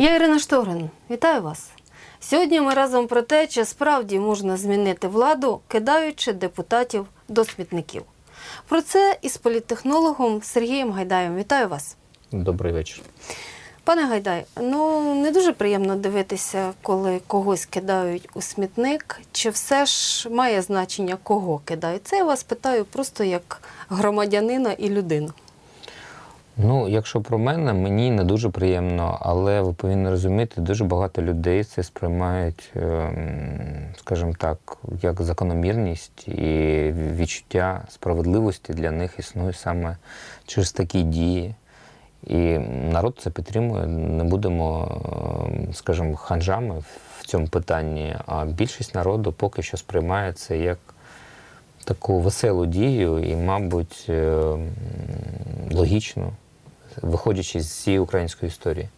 Я Ірина Штогрин. Вітаю вас. Сьогодні ми разом про те, чи справді можна змінити владу, кидаючи депутатів до смітників. Про це із політтехнологом Сергієм Гайдаєм. Вітаю вас. Добрий вечір. Пане Гайдай, ну не дуже приємно дивитися, коли когось кидають у смітник. Чи все ж має значення, кого кидають? Це я вас питаю просто як громадянина і людину. Ну, якщо про мене, мені не дуже приємно, але ви повинні розуміти, дуже багато людей це сприймають, ем, скажімо так, як закономірність і відчуття справедливості для них існує саме через такі дії. І народ це підтримує. Не будемо, ем, скажімо, ханжами в цьому питанні. А більшість народу поки що сприймає це як таку веселу дію і, мабуть, ем, логічно, виходячи з цієї української історії.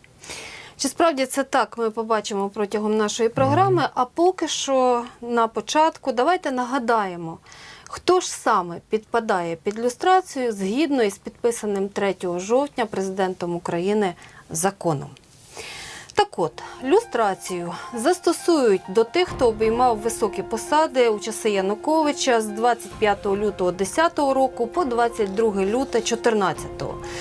Чи справді це так ми побачимо протягом нашої програми? А поки що на початку давайте нагадаємо, хто ж саме підпадає під люстрацію згідно із підписаним 3 жовтня президентом України законом. Так от, люстрацію застосують до тих, хто обіймав високі посади у часи Януковича з 25 лютого 10 року по 22 лютого 14.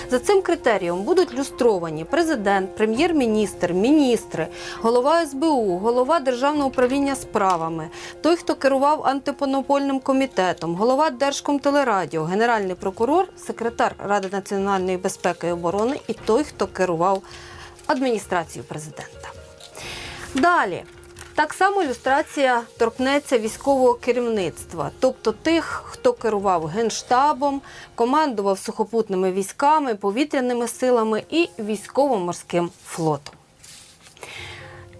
За цим критерієм будуть люстровані президент, прем'єр-міністр, міністри, голова СБУ, голова Державного управління справами, той, хто керував антимонопольним комітетом, голова Держкомтелерадіо, генеральний прокурор, секретар Ради національної безпеки і оборони і той, хто керував адміністрацію президента. Далі. Так само люстрація торкнеться військового керівництва, тобто тих, хто керував генштабом, командував сухопутними військами, повітряними силами і військово-морським флотом.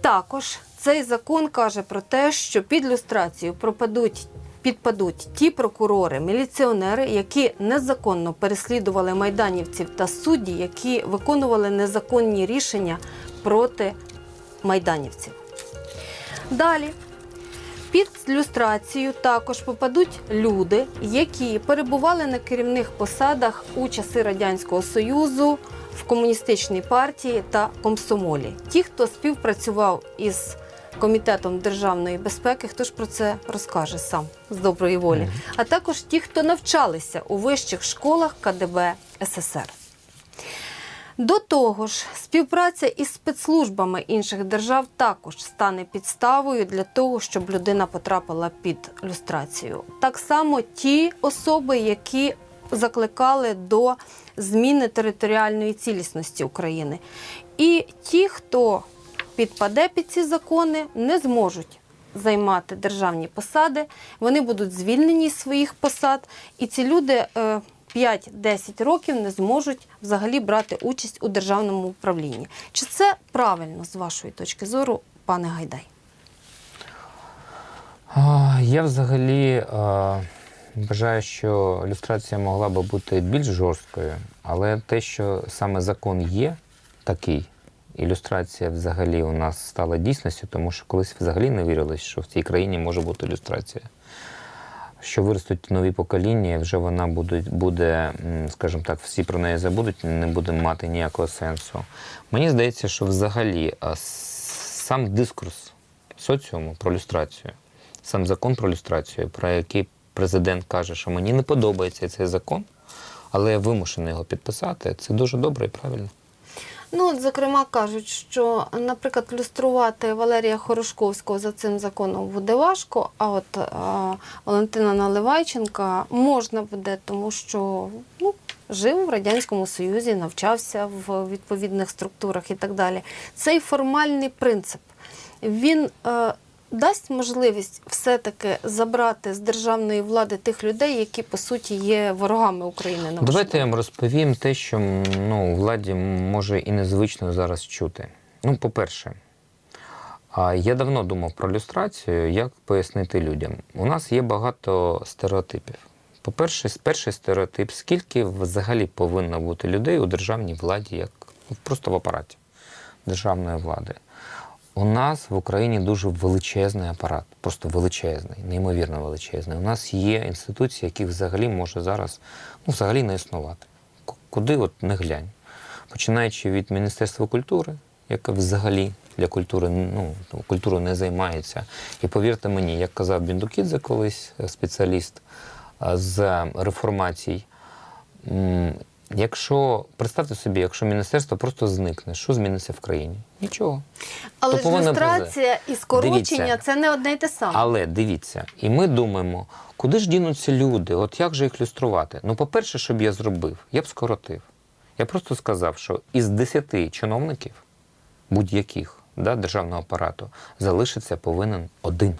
Також цей закон каже про те, що під люстрацію пропадуть. Підпадуть ті прокурори, міліціонери, які незаконно переслідували майданівців та судді, які виконували незаконні рішення проти майданівців. Далі під люстрацію також попадуть люди, які перебували на керівних посадах у часи Радянського Союзу, в комуністичній партії та комсомолі. Ті, хто співпрацював із Комітетом державної безпеки, хто ж про це розкаже сам з доброї волі, а також ті, хто навчалися у вищих школах КДБ СССР. До того ж, співпраця із спецслужбами інших держав також стане підставою для того, щоб людина потрапила під люстрацію. Так само ті особи, які закликали до зміни територіальної цілісності України. І ті, хто підпаде під ці закони, не зможуть займати державні посади, вони будуть звільнені з своїх посад, і ці люди е, 5-10 років не зможуть взагалі брати участь у державному управлінні. Чи це правильно з вашої точки зору, пане Гайдай? Я взагалі а, вважаю, що люстрація могла би бути більш жорсткою, але те, що саме закон є такий, ілюстрація взагалі у нас стала дійсністю, тому що колись взагалі не вірилось, що в цій країні може бути ілюстрація. Що виростуть нові покоління, вже вона буде, буде, скажімо так, всі про неї забудуть, не буде мати ніякого сенсу. Мені здається, що взагалі сам дискурс соціуму про люстрацію, сам закон про люстрацію, про який президент каже, що мені не подобається цей закон, але я вимушений його підписати, це дуже добре і правильно. Ну, от, зокрема, кажуть, що, наприклад, люструвати Валерія Хорошковського за цим законом буде важко, а от а, Валентина Наливайченка можна буде, тому що ну, жив в Радянському Союзі, навчався в відповідних структурах і так далі. Цей формальний принцип він е, дасть можливість все-таки забрати з державної влади тих людей, які по суті є ворогами України. на Давайте я вам розповім те, що ну, владі може і незвично зараз чути. Ну, по-перше, я давно думав про люстрацію, як пояснити людям. У нас є багато стереотипів. По-перше, перший стереотип, скільки взагалі повинно бути людей у державній владі, як просто в апараті державної влади. У нас в Україні дуже величезний апарат, просто величезний, неймовірно величезний. У нас є інституції, які взагалі може зараз ну, взагалі не існувати. Куди от не глянь. Починаючи від Міністерства культури, яка взагалі для культури ну, культурою не займається. І повірте мені, як казав Біндукідзе колись е, спеціаліст е, з реформацій. Якщо представте собі, якщо міністерство просто зникне, що зміниться в країні? Нічого. Але ж люстрація і скорочення Дивіться. це не одне й те саме. Але дивіться, і ми думаємо, куди ж дінуться люди? От як же їх люструвати? Ну, по-перше, що б я зробив, я б скоротив. Я просто сказав, що із 10 чиновників будь-яких да, державного апарату залишиться повинен один.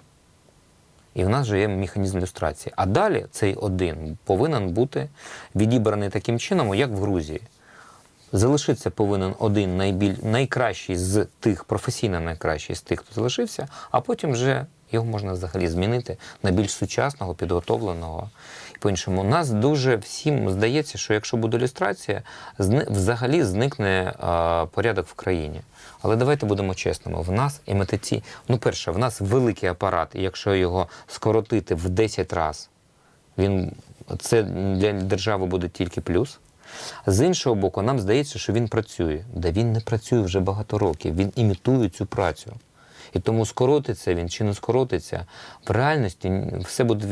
І в нас вже є механізм люстрації. А далі цей один повинен бути відібраний таким чином, як в Грузії. Залишиться повинен один найбіль... найкращий з тих, професійно найкращий з тих, хто залишився, а потім вже його можна взагалі змінити на більш сучасного, підготовленого. І по-іншому, нас дуже всім здається, що якщо буде люстрація, зни... взагалі зникне порядок в країні. Але давайте будемо чесними. В нас імітації, ну перше, в нас великий апарат, і якщо його скоротити в 10 разів, він це для держави буде тільки плюс. З іншого боку, нам здається, що він працює. Да він не працює вже багато років, він імітує цю працю. І тому скоротиться він чи не скоротиться, в реальності все, буде,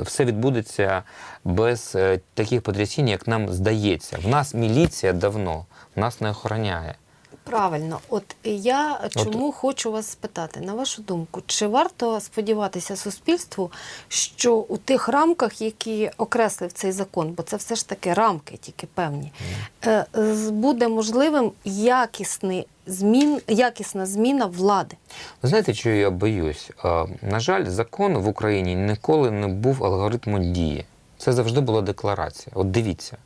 все відбудеться без е, таких потрясінь, як нам здається. В нас міліція давно в нас не охороняє. Правильно, от я чому хочу вас спитати, на вашу думку, чи варто сподіватися суспільству, що у тих рамках, які окреслив цей закон, бо це все ж таки рамки, тільки певні, е, буде можливим якісний змін, якісна зміна влади? Ви знаєте, чого я боюсь? Е, На жаль, закон в Україні ніколи не був алгоритмом дії. Це завжди була декларація. От дивіться,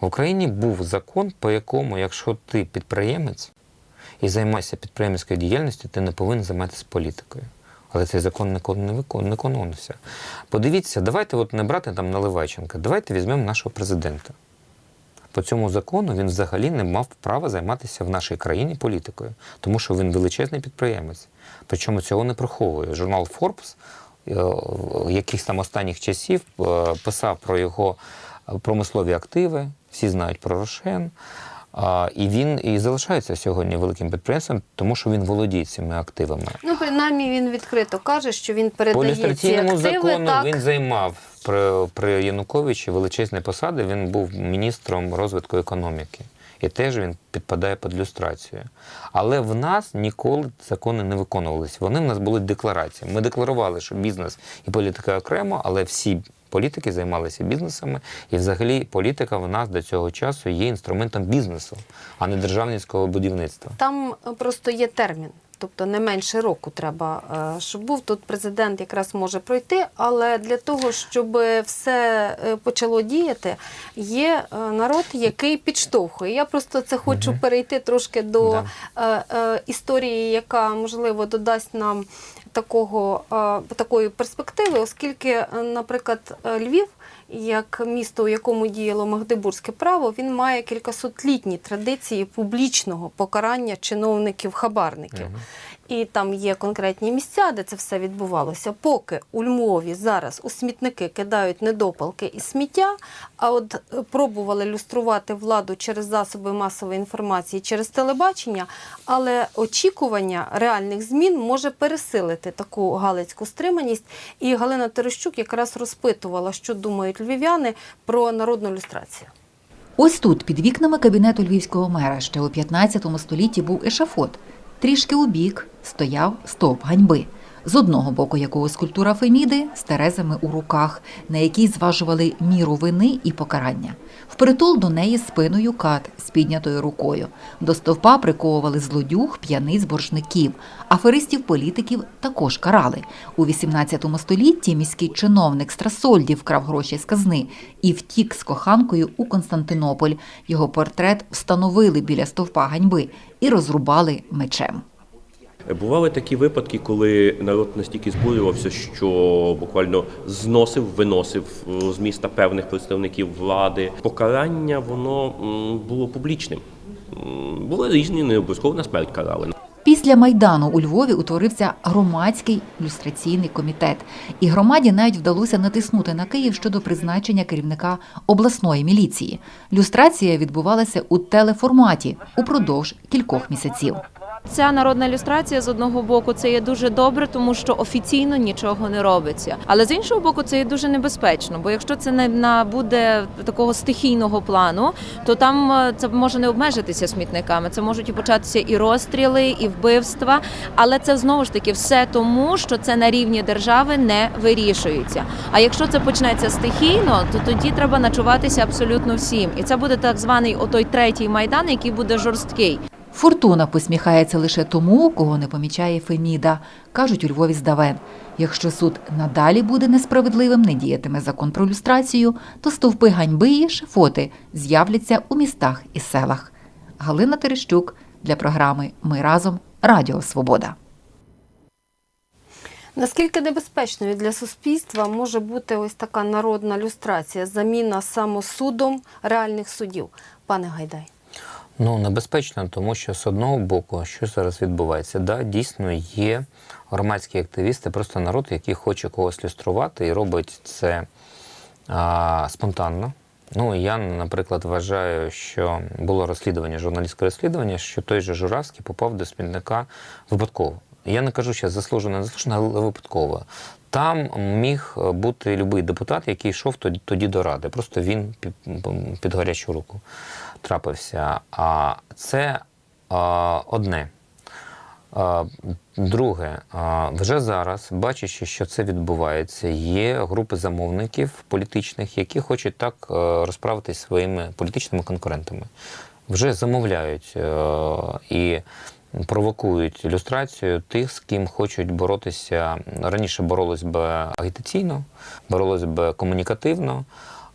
в Україні був закон, по якому, якщо ти підприємець і займаєшся підприємницькою діяльністю, ти не повинен займатися політикою. Але цей закон не викон- виконувався. Подивіться, давайте от не брати там Наливайченка, давайте візьмемо нашого президента. По цьому закону він взагалі не мав права займатися в нашій країні політикою, тому що він величезний підприємець. Причому цього не приховує. Журнал Forbes е, якихось там останніх часів е, писав про його промислові активи, всі знають про Рошен. А, І він і залишається сьогодні великим підприємством, тому що він володіє цими активами. Ну, принаймні, він відкрито каже, що він По передає ці активи. закону так, він займав при, при Януковичі величезні посади. Він був міністром розвитку економіки. І теж він підпадає під люстрацію. Але в нас ніколи закони не виконувалися. Вони в нас були декларації. Ми декларували, що бізнес і політика окремо, але всі політики займалися бізнесами. І взагалі політика в нас до цього часу є інструментом бізнесу, а не державницького будівництва. Там просто є термін. Тобто не менше року треба, е, щоб був тут президент якраз може пройти, але для того, щоб все е, почало діяти, є е, народ, який підштовхує. Я просто це хочу Мгм. перейти трошки до Да. історії, яка можливо додасть нам такого, такої перспективи, оскільки, наприклад, Львів. Як місто, у якому діяло Магдебурзьке право, він має кількасотлітні традиції публічного покарання чиновників-хабарників. Мгм. І там є конкретні місця, де це все відбувалося. Поки у Львові зараз у смітники кидають недопалки і сміття, а от е, пробували люструвати владу через засоби масової інформації, через телебачення, але очікування реальних змін може пересилити таку галицьку стриманість. І Галина Терещук якраз розпитувала, що думають львів'яни про народну люстрацію. Ось тут, під вікнами кабінету львівського мера, ще у 15 столітті був ешафот. Трішки у бік стояв стовп ганьби. З одного боку якого скульптура Феміди з терезами у руках, на якій зважували міру вини і покарання. Впритул до неї спиною кат з піднятою рукою. До стовпа приковували злодюг, п'яниць, боржників. Аферистів політиків також карали. У 18 столітті міський чиновник Страсольді вкрав гроші з казни і втік з коханкою у Константинополь. Його портрет встановили біля стовпа ганьби і розрубали мечем. Бували такі випадки, коли народ настільки збурювався, що буквально зносив, виносив е, з міста певних представників влади. Покарання воно було публічним. Були різні, не обов'язково на смерть карали. Після майдану у Львові утворився громадський люстраційний комітет, і громаді навіть вдалося натиснути на Київ щодо призначення керівника обласної міліції. Люстрація відбувалася у телеформаті упродовж кількох місяців. Ця народна ілюстрація з одного боку це є дуже добре, тому що офіційно нічого не робиться. Але з іншого боку, це є дуже небезпечно. Бо якщо це не набуде такого стихійного плану, то там е, це може не обмежитися смітниками. Це можуть і початися і розстріли, і вбивства. Але це знову ж таки все тому, що це на рівні держави не вирішується. А якщо це почнеться стихійно, то тоді треба начуватися абсолютно всім. І це буде так званий отой третій майдан, який буде жорсткий. Фортуна посміхається лише тому, кого не помічає Феміда, кажуть у Львові здавен. Якщо суд надалі буде несправедливим, не діятиме закон про люстрацію, то стовпи ганьби і шефоти з'являться у містах і селах. Галина Терещук для програми Ми разом Радіо Свобода. Наскільки небезпечною для суспільства може бути ось така народна люстрація, заміна самосудом реальних судів? Пане Гайдай. Ну, небезпечно, тому що з одного боку, що зараз відбувається, да, дійсно є громадські активісти, просто народ, який хоче когось люструвати і робить це а, спонтанно. Ну, я, наприклад, вважаю, що було розслідування, журналістське розслідування, що той же Журавський попав до смітника випадково. Я не кажу, що заслужено, заслужено, але випадково. Там міг бути будь-який депутат, який йшов тоді, тоді до ради. Просто він під, під гарячу руку трапився. А це одне. Друге, вже зараз, бачачи, що це відбувається, є групи замовників політичних, які хочуть так е, розправитись своїми політичними конкурентами. Вже замовляють е, і провокують ілюстрацію тих, з ким хочуть боротися. Раніше боролись би агітаційно, боролись би комунікативно.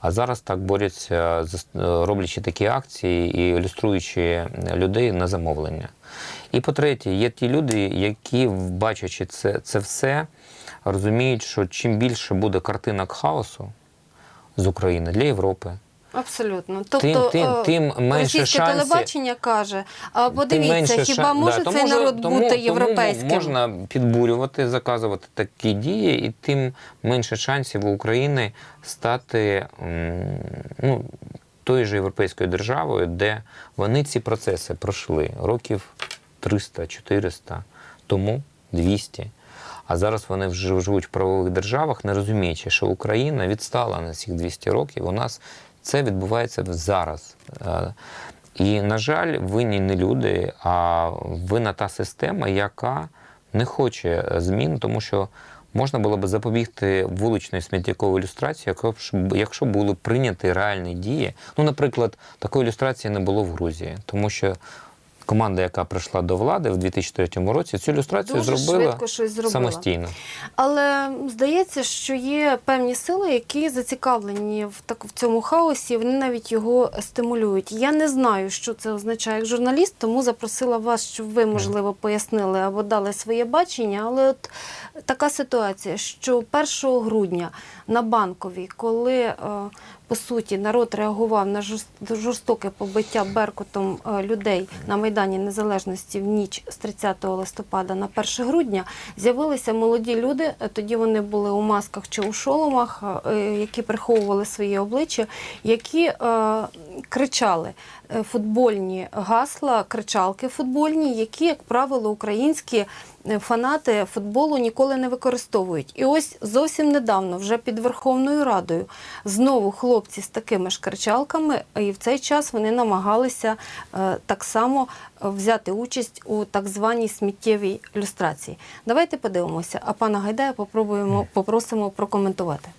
А зараз так борються, зас- роблячи такі акції і ілюструючи людей на замовлення. І по-третє, є ті люди, які, бачачи це, це все, розуміють, що чим більше буде картинок хаосу з України для Європи, Абсолютно. Тобто тим, е, тим менше російське шансів. телебачення каже, а подивіться, хіба шан- може да, цей тому, народ тому, бути тому європейським? можна підбурювати, заказувати такі дії, і тим менше шансів у України стати ну, тою ж європейською державою, де вони ці процеси пройшли років 300-400 тому, 200. А зараз вони вже живуть в правових державах, не розуміючи, що Україна відстала на цих 200 років. У нас це відбувається зараз. Е, І, на жаль, винні не люди, а винна та система, яка не хоче змін, тому що можна було б запобігти вуличної сміттєкової ілюстрації, якщо були прийняті реальні дії. Ну, наприклад, такої ілюстрації не було в Грузії, тому що команда, яка прийшла до влади в 2003 році, цю ілюстрацію Дуже зробила щось зробила. самостійно. Але здається, що є певні сили, які зацікавлені в так в цьому хаосі. Вони навіть його стимулюють. Я не знаю, що це означає як журналіст, тому запросила вас, щоб ви можливо пояснили або дали своє бачення. Але от така ситуація, що 1 грудня на банковій, коли е, по суті народ реагував на жорст- жорстоке побиття беркутом е, людей на майдані Незалежності в ніч з 30 листопада на 1 грудня, з'явилися молоді люди. е, Тоді вони були у масках чи у шоломах, е, які приховували свої обличчя, які кричали футбольні гасла, кричалки футбольні, які, як правило, українські е, фанати футболу ніколи не використовують. І ось зовсім недавно, вже під Верховною Радою, знову хлопці з такими ж кричалками, і в цей час вони намагалися е, так само е, взяти участь у так званій сміттєвій люстрації. Давайте подивимося, а пана Гайдая попробуємо попросимо прокоментувати.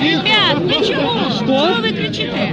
Ребят, ви чого? Що ви кричите?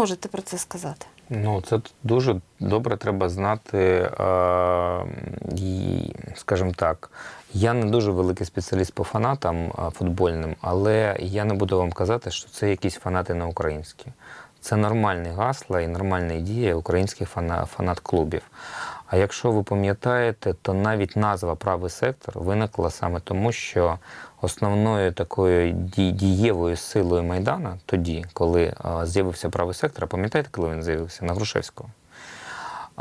можете про це сказати? Ну, це дуже добре треба знати, скажімо так, Я не дуже великий спеціаліст по фанатам футбольним, але я не буду вам казати, що це якісь фанати на українські. Це нормальні гасла і нормальна ідея українських фанат-клубів. А якщо ви пам'ятаєте, то навіть назва правий сектор виникла саме тому, що основною такою ді- дієвою силою Майдана тоді, коли з'явився правий сектор, пам'ятаєте, коли він з'явився? На Грушевського.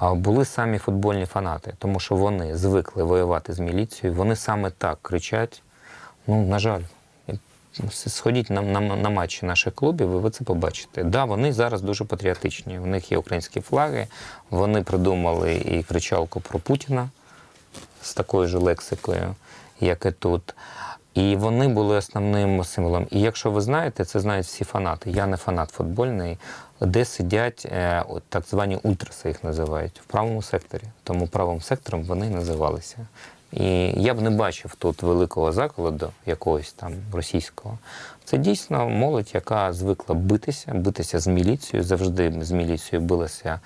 Були самі футбольні фанати, тому що вони звикли воювати з міліцією, вони саме так кричать. Ну, на жаль, сходіть на, на, на матчі наших клубів, і ви це побачите. Да, вони зараз дуже патріотичні. У них є українські флаги, вони придумали і кричалку про Путіна з такою ж лексикою, як і тут. І вони були основним символом. І якщо ви знаєте, це знають всі фанати. Я не фанат футбольний, де сидять е, так звані ультраси, їх називають в правому секторі. Тому правим сектором вони називалися. І я б не бачив тут великого закладу якогось там російського. Це дійсно молодь, яка звикла битися, битися з міліцією, завжди з міліцією билася.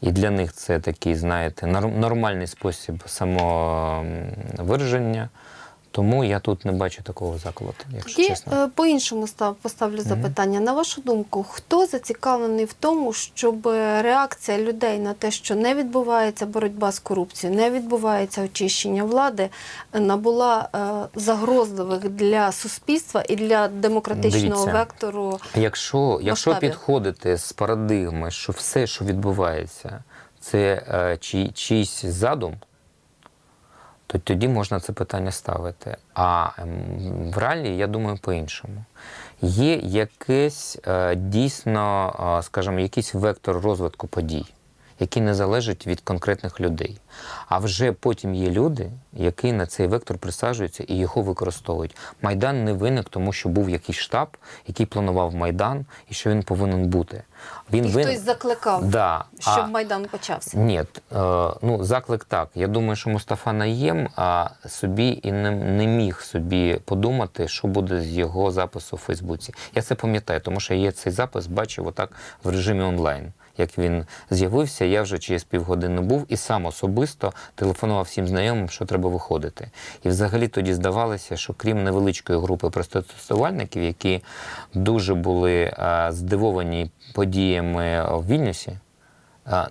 І для них це такий, знаєте, нор- нормальний спосіб самовираження. Тому я тут не бачу такого закладу, якщо чесно. е, по-іншому став, поставлю запитання. На вашу думку, хто зацікавлений в тому, щоб реакція людей на те, що не відбувається боротьба з корупцією, не відбувається очищення влади, е, набула е, загрозливих для суспільства і для демократичного Дивіться. вектору? Якщо, якщо підходити з парадигми, що все, що відбувається, це е, чий, чийсь задум, то тоді можна це питання ставити. А ем, в реалії, я думаю, по-іншому. Є якийсь е, дійсно, е, скажімо, якийсь вектор розвитку подій, який не залежить від конкретних людей. А вже потім є люди, які на цей вектор присаджуються і його використовують. Майдан не виник, тому що був якийсь штаб, який планував Майдан, і що він повинен бути. Він І вин- хтось закликав, Да. щоб а- Майдан почався. ні, е, ну заклик так. Я думаю, що Мустафа Наєм а, собі і не, не міг собі подумати, що буде з його запису в Фейсбуці. Я це пам'ятаю, тому що я цей запис бачив отак в режимі онлайн. Як він з'явився, я вже через півгодини був і сам особисто телефонував всім знайомим, що треба виходити. І взагалі тоді здавалося, що крім невеличкої групи протестувальників, які дуже були е, здивовані подіями в Вільнюсі,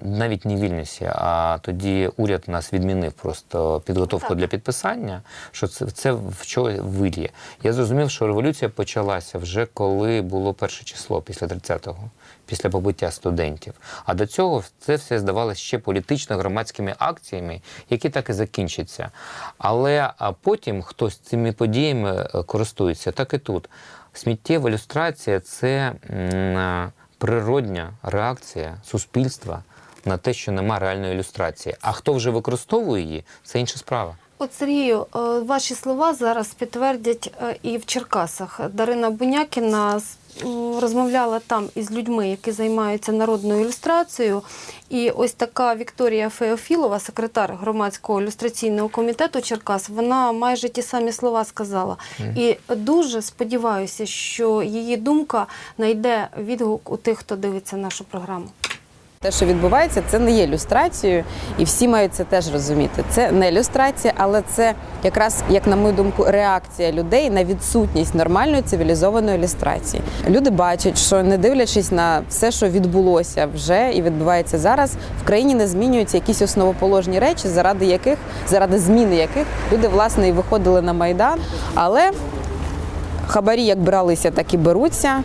навіть не в Вільнюсі, а тоді уряд нас відмінив просто підготовку Так. для підписання, що це, це в чого виліє. Я зрозумів, що революція почалася вже коли було перше число після 30-го, після побиття студентів. А до цього це все здавалося ще політично-громадськими акціями, які так і закінчаться. Але а потім хтось цими подіями е, користується, так і тут. Сміттєва ілюстрація це м, а, природня реакція суспільства на те, що нема реальної ілюстрації. А хто вже використовує її, це інша справа. От Сергію, е, ваші слова зараз підтвердять е, і в Черкасах. Дарина Бунякіна з- розмовляла там із людьми, які займаються народною ілюстрацією. І ось така Вікторія Феофілова, секретар громадського ілюстраційного комітету Черкас, вона майже ті самі слова сказала. І дуже сподіваюся, що її думка знайде відгук у тих, хто дивиться нашу програму. Те, що відбувається, це не є люстрацією, і всі мають це теж розуміти. Це не люстрація, але це якраз, як на мою думку, реакція людей на відсутність нормальної цивілізованої люстрації. Люди бачать, що не дивлячись на все, що відбулося вже і відбувається зараз, в країні не змінюються якісь основоположні речі, заради яких, заради зміни яких люди власне і виходили на майдан. Але хабарі як бралися, так і беруться.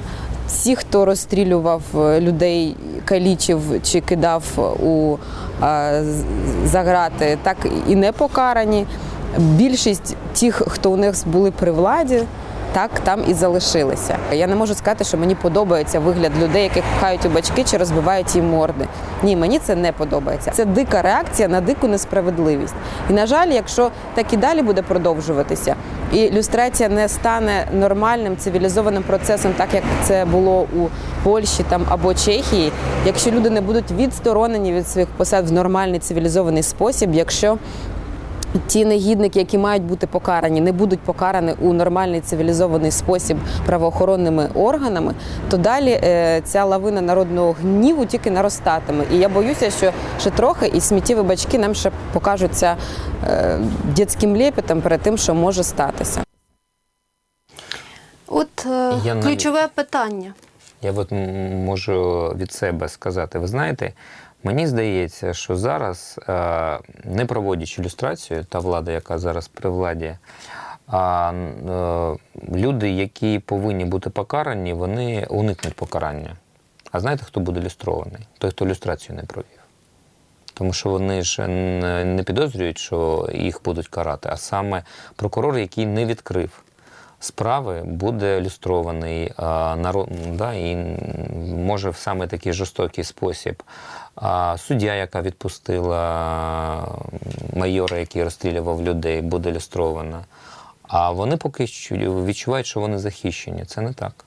Всі, хто розстрілював е, людей, калічив чи кидав у е, з- так і не покарані. Більшість тих, хто у них були при владі, так там і залишилися. Я не можу сказати, що мені подобається вигляд людей, яких пхають у бачки чи розбивають їм морди. Ні, мені це не подобається. Це дика реакція на дику несправедливість. І на жаль, якщо так і далі буде продовжуватися, і люстрація не стане нормальним цивілізованим процесом, так як це було у Польщі там або Чехії, якщо люди не будуть відсторонені від своїх посад в нормальний цивілізований спосіб, якщо ті негідники, які мають бути покарані, не будуть покарані у нормальний цивілізований спосіб правоохоронними органами, то далі е, ця лавина народного гніву тільки наростатиме. І я боюся, що ще трохи і сміттєві бачки нам ще покажуться е, дитським лепетом перед тим, що може статися. От е, ключове питання. Я от можу від себе сказати, ви знаєте, мені здається, що зараз, е, не проводячи ілюстрацію, та влада, яка зараз при владі, е, люди, які повинні бути покарані, вони уникнуть покарання. А знаєте, хто буде люстрований? Той, хто люстрацію не провів. Тому що вони ж не підозрюють, що їх будуть карати, а саме прокурор, який не відкрив справи, буде люстрований народ, да, і може в саме такий жорстокий спосіб. А суддя, яка відпустила майора, який розстрілював людей, буде люстрована. А вони поки що відчувають, що вони захищені. Це не так.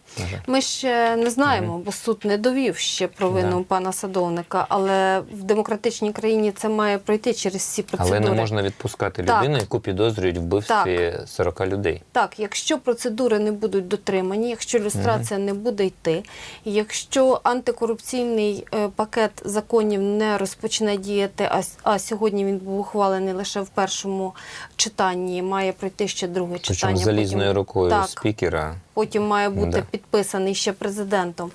Ми ще не знаємо, бо суд не довів ще провину пана садовника, але в демократичній країні це має пройти через всі процедури. Але не можна відпускати Так. людину, яку підозрюють в вбивстві 40 людей. Так, якщо процедури не будуть дотримані, якщо люстрація не буде йти, якщо антикорупційний е, пакет законів не розпочне діяти, а, а сьогодні він був ухвалений лише в першому читанні, має пройти ще друге Причому читання. залізною потім- рукою так, спікера. Потім має бути Да. підписаний ще президентом.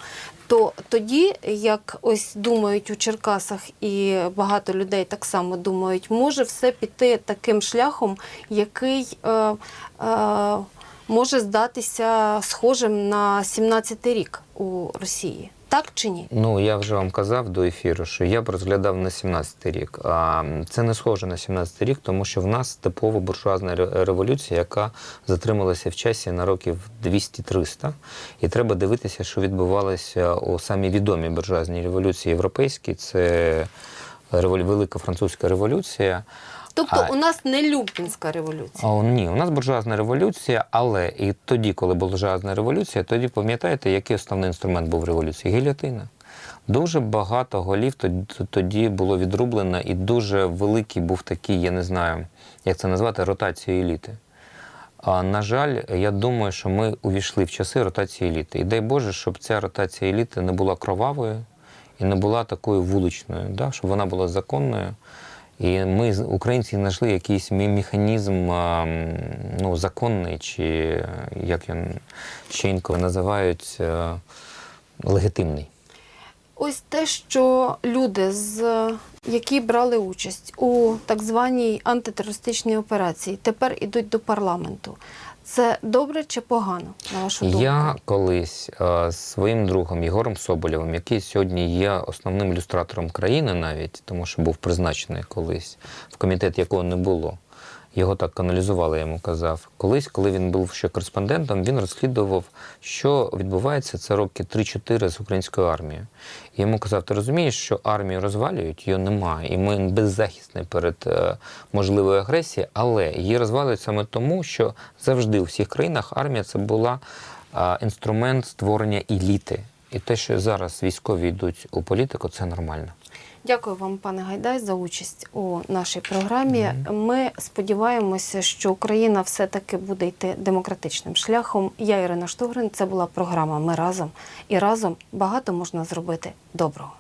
То тоді, як ось думають у Черкасах, і багато людей так само думають, може все піти таким шляхом, який е, е, може здатися схожим на 17-й рік у Росії. Так чи ні? Ну, я вже вам казав до ефіру, що я б розглядав на 17-й рік. А це не схоже на 17-й рік, тому що в нас типова буржуазна революція, яка затрималася в часі на років 200-300. І треба дивитися, що відбувалося у самій відомій буржуазній революції європейській. Це Велика Французька революція. Тобто А- у нас не Люблінська революція. О, ні, у нас буржуазна революція, але і тоді, коли буржуазна революція, тоді пам'ятаєте, який основний інструмент був революції? Гільотина. Дуже багато голів тоді було відрублено, і дуже великий був такий, я не знаю, як це назвати, ротація еліти. А, на жаль, я думаю, що ми увійшли в часи ротації еліти. І дай Боже, щоб ця ротація еліти не була кровавою і не була такою вуличною, да? щоб вона була законною. І ми, українці, знайшли якийсь механізм ну, законний, чи як він ще інколи називають, е, легітимний. Ось те, що люди, з які брали участь у так званій антитерористичній операції, тепер ідуть до парламенту. Це добре чи погано, на вашу думку? Я колись е, з своїм другом Єгором Соболєвим, який сьогодні є основним ілюстратором країни, навіть тому що був призначений колись в комітет, якого не було. Його так каналізували, я йому казав. Колись, коли він був ще кореспондентом, він розслідував, що відбувається це роки 3-4 з українською армією. І йому казав: ти розумієш, що армію розвалюють, її немає, і ми беззахисні перед е, можливою агресією, але її розвалюють саме тому, що завжди у всіх країнах армія це була е, інструмент створення еліти. І те, що зараз військові йдуть у політику, це нормально. Дякую вам, пане Гайдай, за участь у нашій програмі. Ми сподіваємося, що Україна все-таки буде йти демократичним шляхом. Я Ірина Штогрин. Це була програма Ми разом і разом багато можна зробити доброго.